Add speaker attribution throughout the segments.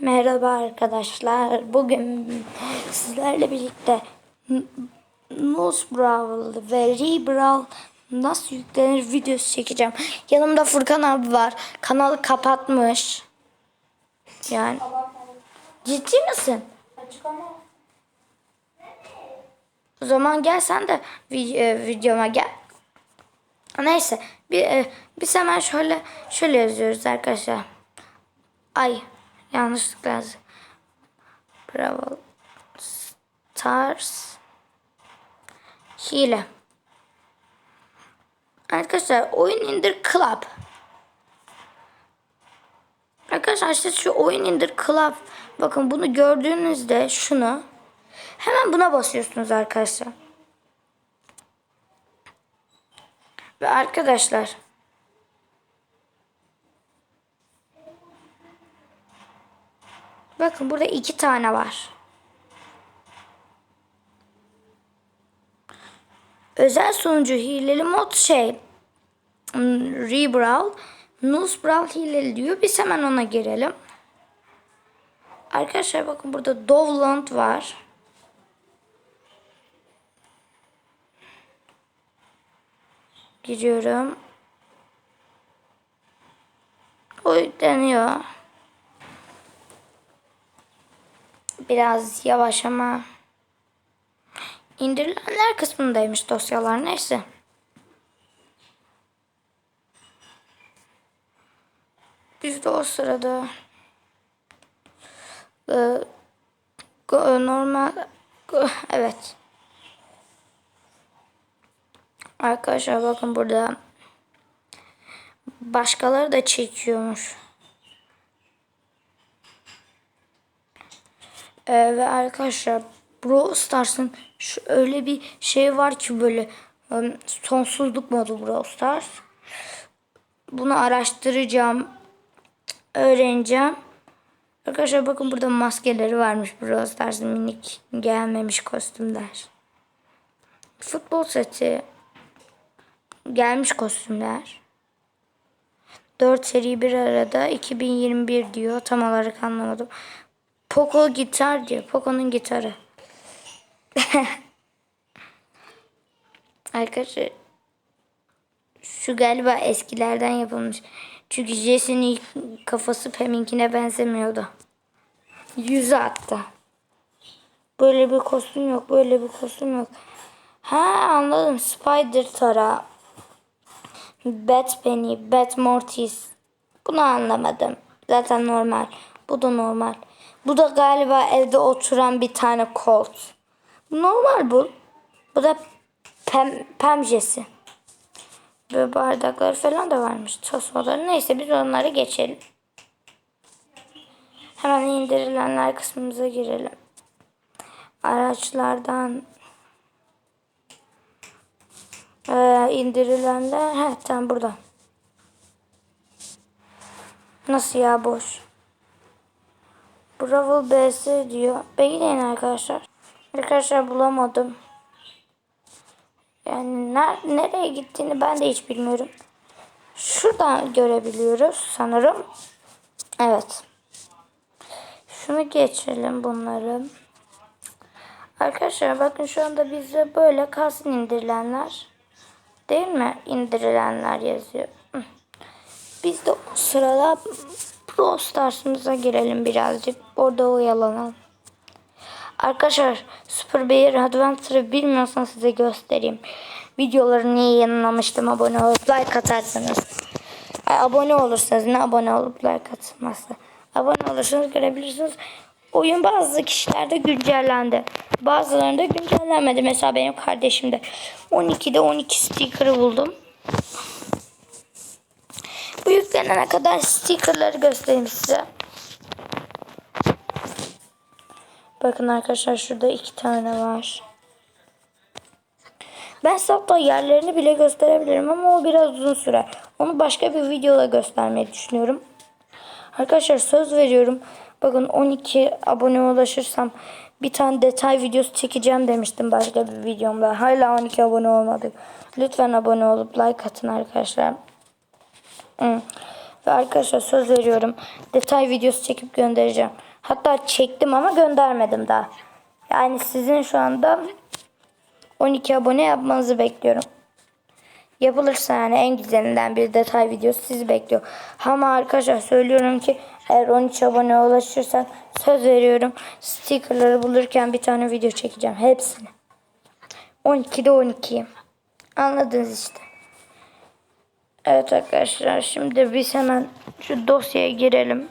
Speaker 1: Merhaba arkadaşlar. Bugün sizlerle birlikte N- Nose Brawl ve Rebrawl nasıl yüklenir videosu çekeceğim. Yanımda Furkan abi var. Kanalı kapatmış. Yani ciddi misin?
Speaker 2: Açıklama.
Speaker 1: O zaman gel sen de vi- e, videoma gel. Neyse bir, e, biz hemen şöyle şöyle yazıyoruz arkadaşlar. Ay yanlışlıkla. Bravo. Stars. Hile. Arkadaşlar oyun indir club. Arkadaşlar işte şu oyun indir club. Bakın bunu gördüğünüzde şunu hemen buna basıyorsunuz arkadaşlar. Ve arkadaşlar Bakın burada iki tane var. Özel sunucu hileli mod şey hmm, Rebrawl Nuzbrawl hileli diyor. Biz hemen ona girelim. Arkadaşlar bakın burada Dovland var. Giriyorum. O yükleniyor. Biraz yavaş ama indirilenler kısmındaymış dosyalar neyse. Biz de o sırada e, go- normal evet. Arkadaşlar bakın burada başkaları da çekiyormuş. Ee, ve arkadaşlar Brawl Stars'ın öyle bir şey var ki böyle ım, sonsuzluk modu Brawl Stars. Bunu araştıracağım. Öğreneceğim. Arkadaşlar bakın burada maskeleri varmış Brawl Stars'ın minik gelmemiş kostümler. Futbol seti gelmiş kostümler. 4 seri bir arada 2021 diyor. Tam olarak anlamadım. Poco gitar diyor. Poco'nun gitarı. Arkadaşlar şu galiba eskilerden yapılmış. Çünkü Jesse'nin kafası Pem'inkine benzemiyordu. Yüzü hatta. Böyle bir kostüm yok. Böyle bir kostüm yok. Ha anladım. Spider Tara. Bat Penny. Bat Mortis. Bunu anlamadım. Zaten normal. Bu da normal. Bu da galiba evde oturan bir tane Colt. Normal bu. Bu da pem, pemjesi. Böyle bardakları falan da varmış. Tasoları. Neyse biz onları geçelim. Hemen indirilenler kısmımıza girelim. Araçlardan ee, indirilenler. He tamam burada. Nasıl ya boş? Bravo BS diyor. Bekleyin arkadaşlar. Arkadaşlar bulamadım. Yani ner- nereye gittiğini ben de hiç bilmiyorum. Şuradan görebiliyoruz sanırım. Evet. Şunu geçelim bunları. Arkadaşlar bakın şu anda bizde böyle kalsın indirilenler. Değil mi? İndirilenler yazıyor. Biz de o sırada Pro Stars'ımıza girelim birazcık. Orada oyalanalım. Arkadaşlar Super Bear Adventure'ı bilmiyorsanız size göstereyim. Videoları niye yayınlamıştım abone olup like atarsanız. Ay, abone olursanız ne abone olup like atılması. Abone olursanız görebilirsiniz. Oyun bazı kişilerde güncellendi. Bazılarında güncellenmedi. Mesela benim kardeşimde 12'de 12 sticker'ı buldum. Bu yüklenene kadar stickerları göstereyim size. Bakın arkadaşlar şurada iki tane var. Ben hatta yerlerini bile gösterebilirim ama o biraz uzun sürer. Onu başka bir videoda göstermeyi düşünüyorum. Arkadaşlar söz veriyorum. Bakın 12 abone ulaşırsam bir tane detay videosu çekeceğim demiştim başka bir videomda. Hala 12 abone olmadık. Lütfen abone olup like atın arkadaşlar. Hı. Ve arkadaşlar söz veriyorum. Detay videosu çekip göndereceğim. Hatta çektim ama göndermedim daha. Yani sizin şu anda 12 abone yapmanızı bekliyorum. Yapılırsa yani en güzelinden bir detay videosu sizi bekliyor. Ama arkadaşlar söylüyorum ki eğer 13 abone ulaşırsak söz veriyorum stickerları bulurken bir tane video çekeceğim. Hepsini. 12'de 12'yim. Anladınız işte. Evet arkadaşlar şimdi biz hemen şu dosyaya girelim.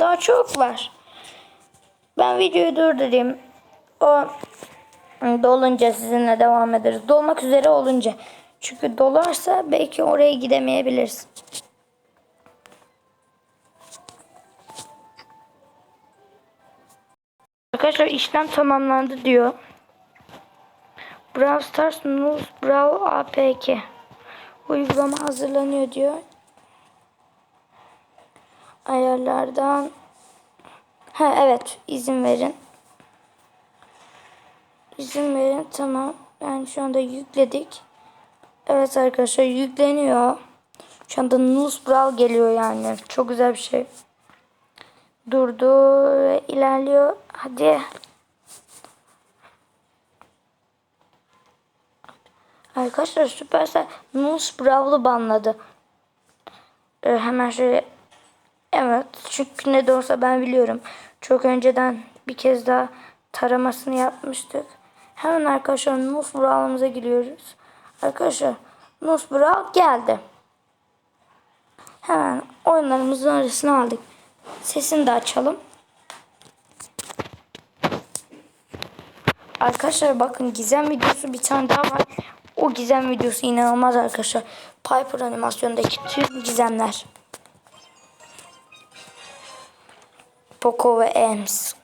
Speaker 1: Daha çok var. Ben videoyu durdurayım. O dolunca sizinle devam ederiz. Dolmak üzere olunca. Çünkü dolarsa belki oraya gidemeyebiliriz. Arkadaşlar işlem tamamlandı diyor. Brawl Stars News Brawl APK uygulama hazırlanıyor diyor. Ayarlardan ha evet izin verin. İzin verin tamam. Yani şu anda yükledik. Evet arkadaşlar yükleniyor. Şu anda News Brawl geliyor yani. Çok güzel bir şey. Durdu ve ilerliyor. Hadi. Arkadaşlar Supercell News Brawl'ı banladı. Ee, hemen şöyle Evet çünkü ne de ben biliyorum. Çok önceden bir kez daha taramasını yapmıştık. Hemen arkadaşlar Nus Brawl'ımıza giriyoruz. Arkadaşlar Nus Brawl geldi. Hemen oyunlarımızın arasına aldık. Sesini de açalım. Arkadaşlar bakın gizem videosu bir tane daha var. O gizem videosu inanılmaz arkadaşlar. Piper animasyondaki tüm gizemler. Poco ve Ems.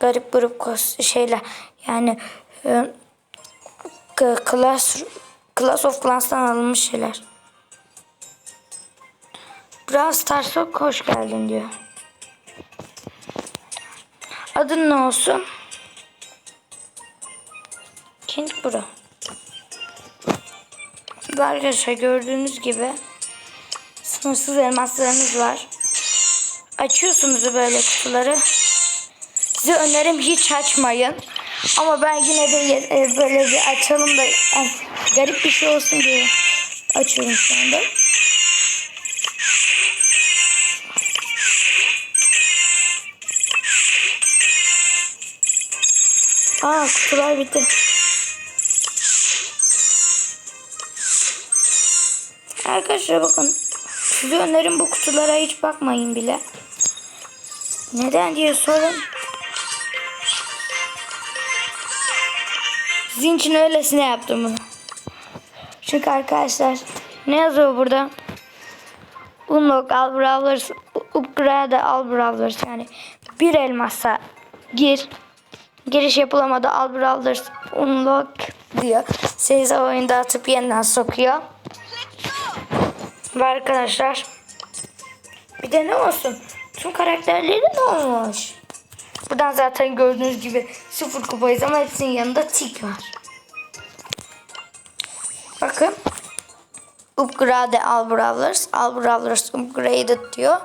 Speaker 1: Garip grup şeyler. Yani e, Class, Class of Clans'tan alınmış şeyler. Brawl Stars'a hoş geldin diyor. Adın ne olsun? King Bro. Arkadaşlar gördüğünüz gibi sınırsız elmaslarımız var. Açıyorsunuz böyle kutuları. Size önerim hiç açmayın. Ama ben yine de e, böyle bir açalım da yani garip bir şey olsun diye açıyorum şu anda. Aa kutular bitti. Arkadaşlar bakın. Size önerim bu kutulara hiç bakmayın bile. Neden diye sorun. Sizin için öylesine yaptım bunu. Çünkü arkadaşlar ne yazıyor burada? Unlock all brawlers upgrade all brawlers yani bir elmasa gir giriş yapılamadı all brawlers unlock diyor. Sizi oyunda atıp yeniden sokuyor. Ve arkadaşlar bir de ne olsun? Tüm karakterleri ne olmuş? Buradan zaten gördüğünüz gibi sıfır kupayız ama hepsinin yanında tik var. Bakın. Upgrade All Brawlers. All Brawlers upgraded diyor.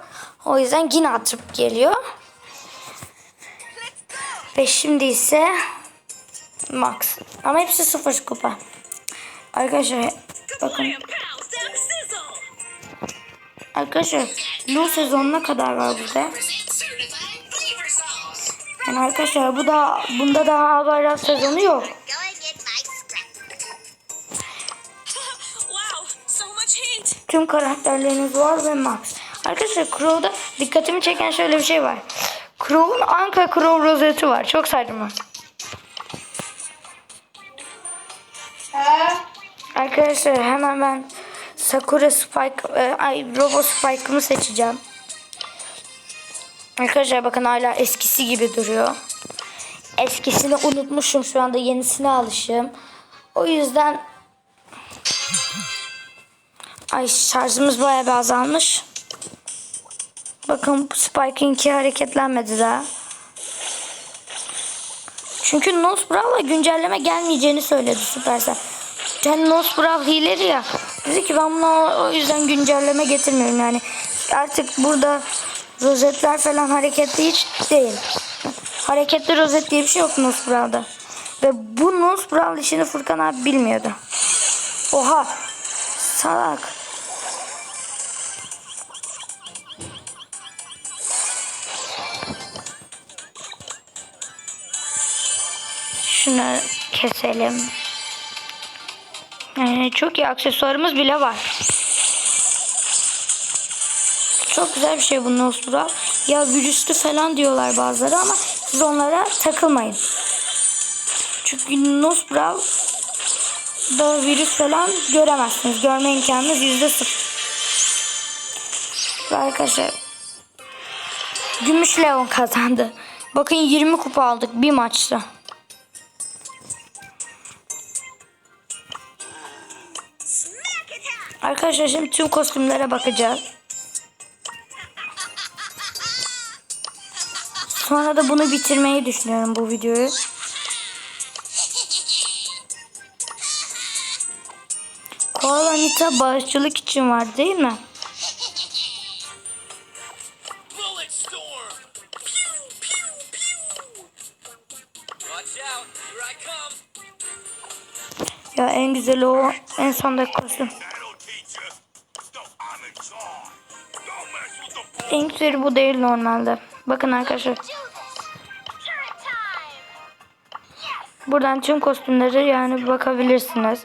Speaker 1: O yüzden yine atıp geliyor. Ve şimdi ise Max. Ama hepsi sıfır kupa. Arkadaşlar bakın. Arkadaşlar Lu sezonuna kadar var burada. Yani arkadaşlar bu da bunda daha bayram sezonu yok. Tüm karakterleriniz var ve Max. Arkadaşlar Crow'da dikkatimi çeken şöyle bir şey var. Crow'un Anka Crow rozeti var. Çok saçma. Arkadaşlar hemen ben Sakura Spike, e, ay Robo Spike'ımı seçeceğim. Arkadaşlar bakın hala eskisi gibi duruyor. Eskisini unutmuşum şu anda yenisine alışım. O yüzden Ay şarjımız bayağı bir azalmış. Bakın Spike'inki hareketlenmedi daha. Çünkü Nose Brawl'a güncelleme gelmeyeceğini söyledi Supercell. Yani Nose Brawl hileri ya. Dedi ki ben buna o yüzden güncelleme getirmiyorum yani. artık burada rozetler falan hareketli hiç değil. Hareketli rozet diye bir şey yok Nusbral'da. Ve bu Nusbral işini Furkan abi bilmiyordu. Oha salak. Şunu keselim. Yani çok iyi aksesuarımız bile var. Çok güzel bir şey bu Nosbral. Ya virüslü falan diyorlar bazıları ama siz onlara takılmayın. Çünkü Nosbral da virüs falan göremezsiniz. Görme imkanınız yüzde sıfır. Arkadaşlar Gümüş Leon kazandı. Bakın 20 kupa aldık bir maçta. Arkadaşlar şimdi tüm kostümlere bakacağız. Sonra da bunu bitirmeyi düşünüyorum bu videoyu. Koala Nita bağışçılık için var değil mi? Ya en güzeli o en sondaki kostüm. En güzeli bu değil normalde. Bakın arkadaşlar. Buradan tüm kostümleri yani bakabilirsiniz.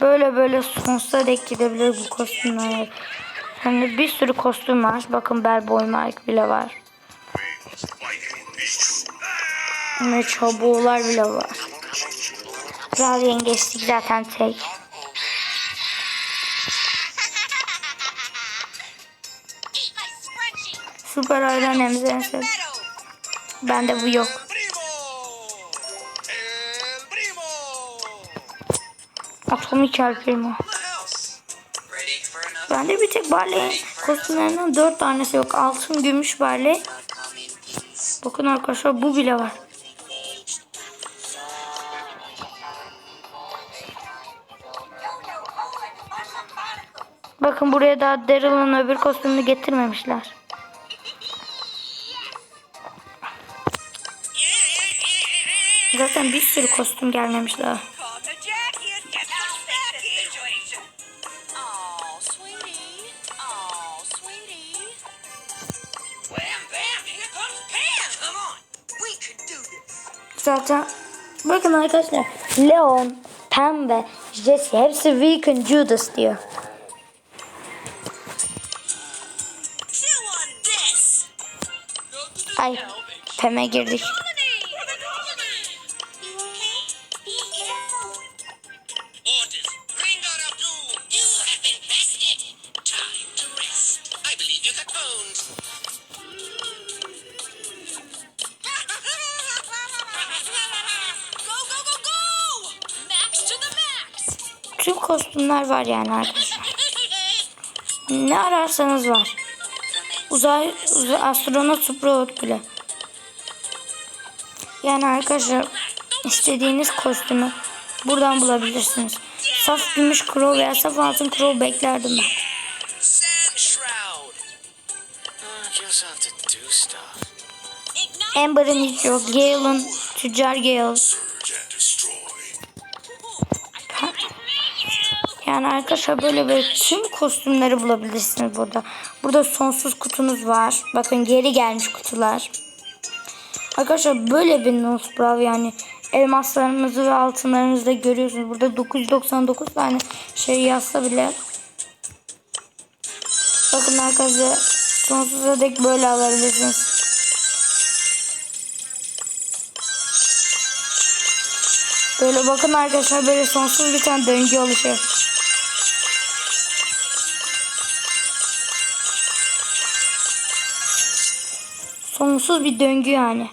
Speaker 1: Böyle böyle sonsuza dek gidebilir bu kostümler. Hani bir sürü kostüm var. Bakın Bellboy Mike bile var. Ve çabuğlar bile var. Kral yengeçlik zaten tek. Süper hayran emziresi.
Speaker 3: Meadow!
Speaker 1: Bende bu yok. Atomik El Primo. Bende bir tek Barley kostümlerinden dört tanesi yok. Altın, gümüş Barley. Bakın arkadaşlar bu bile var. Bakın buraya daha Daryl'ın öbür kostümünü getirmemişler. Zaten bir sürü kostüm gelmemiş daha. Zaten bakın arkadaşlar Leon, Pembe, Jesse hepsi We Can Judas diyor. Ay Pem'e girdik. Tüm kostümler var yani arkadaşlar. Ne ararsanız var. Uzay, uzay astronot Supraot bile. Yani arkadaşlar istediğiniz kostümü buradan bulabilirsiniz. Saf gümüş crow veya saf altın crow beklerdim ben. Amber'ın hiç yok. Gale'ın, tüccar Gale. Yani arkadaşlar böyle böyle tüm kostümleri bulabilirsiniz burada. Burada sonsuz kutunuz var. Bakın geri gelmiş kutular. Arkadaşlar böyle bir Nosbrav yani elmaslarımızı ve altınlarımızı da görüyorsunuz. Burada 999 tane şey yazsa bile. Bakın arkadaşlar sonsuza dek böyle alabilirsiniz. Böyle bakın arkadaşlar böyle sonsuz bir tane döngü oluşuyor. Sonsuz bir döngü yani.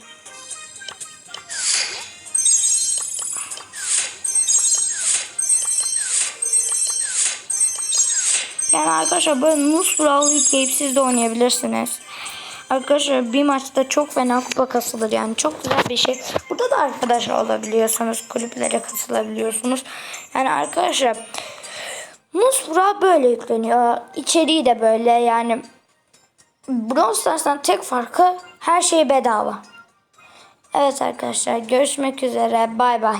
Speaker 1: Yani arkadaşlar böyle Nus Brawl yükleyip siz de oynayabilirsiniz. Arkadaşlar bir maçta çok fena kupa kasılır yani çok güzel bir şey. Burada da arkadaş olabiliyorsunuz. Kulüplere katılabiliyorsunuz. Yani arkadaşlar Nus Brawl böyle yükleniyor. İçeriği de böyle yani Brawl Stars'tan tek farkı her şey bedava. Evet arkadaşlar görüşmek üzere. Bay bay.